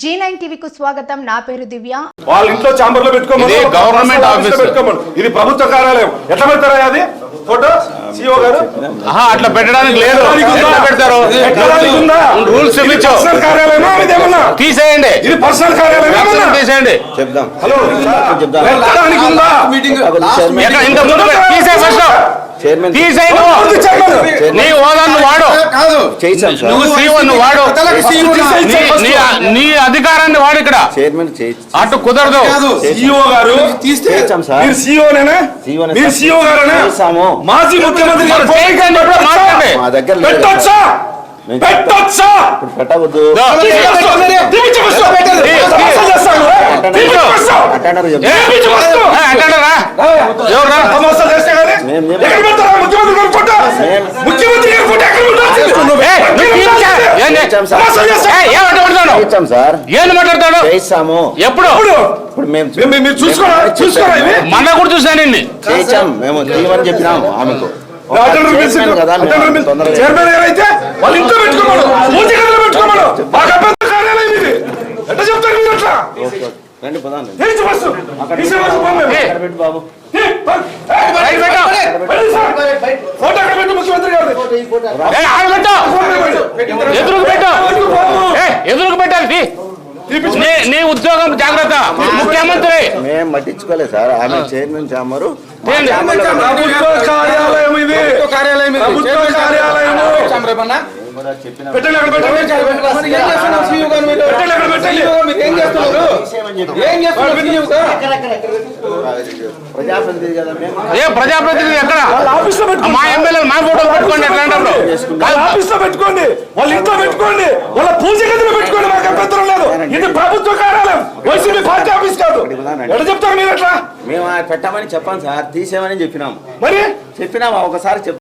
G nine టీవీకు స్వాగతం. నా పేరు దివ్య. వాళ్ళ ఇంట్లో చాంబర్లో పెట్టుకోమని ఇది గవర్నమెంట్ ఆఫీస్. పెట్టుకోమని. ఇది ప్రభుత్వ కార్యాలయం. ఎట్లా పెడతారా అది? ఫోటో? సిఓ గారు? ఆహా, అట్లా పెట్టడానికి లేదు. పెడతారు? రూల్స్ పర్సనల్ తీసేయండి. ఇది పర్సనల్ కార్యాలయం తీసేయండి. చెప్దాం. హలో. చెప్దాం. ఎక్కడానికి ఉందా? చైర్మన్. ఎక్కడ ఇంత ముందు తీసే ఫస్ట్. చైర్మన్. తీసేయి ఎవరు చైర్మన్? నీ హోదా నువ్వు వాడు. చేయించాం సార్ నువ్వు సీఓ నువ్వు వాడు నీ- నీ- నీ అధికారాన్ని వాడు ఇక్కడ. చైర్మన్ చేయించాం అటు కుదరదు. సిఓ గారు చేయించాం సార్. మీరు సిఓనేనా CEO నే మీరు సార్. సిఓ గారేనా? చేశాము. మాజీ ముఖ్యమంత్రి గారు మరి చేయించండి, ఇప్పుడు మాట్లాడండి. మా దగ్గర లేదు. పెట్టొచ్చా? మేము పెట్టొచ్చా? ఇప్పుడు పెట్టవద్దు. దో. అటెండర్ ఏ, చెప్తాం ఏ, అంటాడరా ఎవరురా మేము చెప్పాం. ఏ, నువ్వు తీయించా? ఏంది? చేయించాం సార్ చేయించాం సార్ ఏంది మాట్లాడతాడు చేయిస్తాము ఎప్పుడు ఇప్పుడు మేము మీరు చూసుకోరా చూసుకోరా కూడా చూసాను చేయించాం మేము చెప్పినాము ఆమెకు చైర్మన్ గారైతే వాళ్ళ ఇంట్లో పెట్టుకోమను పూజ గదిలో పెట్టుకోమను మాకు అభ్యంతర కార్యాలయం ఇది ఎట్లా చెప్తారు మీరు అట్లా రండి పదాం తెలిసి ఫస్ట్ తీసే ఫస్ట్ పోండి. ఏ, పెట్టు బాబు ఏ, పో- ఏ, బయట పెట్టు. బయట సార్. ఫోటో అక్కడ పెట్టు ముఖ్యమంత్రి పెట్టు ఎదురుకు పెట్టు. ఏ, ఎదురుకు పెట్టాలి. నీ ఉద్యోగం జాగ్రత్త. ముఖ్యమంత్రి. మేము పట్టించుకోలేదు సార్. ఆమె చైర్మన్ చామరు కార్యాలయం ఇది? ప్రజాప్రతినిధి ఎక్కడ? మా ఎమ్మెల్యేలు మా ఫోటోలు పెట్టుకోండి ఎట్లాంటప్పుడు వాళ్ళ ఆఫీస్లో పెట్టుకోండి. వాళ్ళ ఇంట్లో పెట్టుకోండి. వాళ్ళ పూజ గదిలో పెట్టుకోండి. మాకు అభ్యంతరం లేదు. ఇది ప్రభుత్వ కార్యాలయం. వైసీపీ పార్టీ ఆఫీస్ కాదు. ఎట్లా చెప్తారు మీరు ఎట్లా మేము పెట్టమని చెప్పాం సార్. తీసేయమని చెప్పినాం. మరి? చెప్పినాము ఒకసారి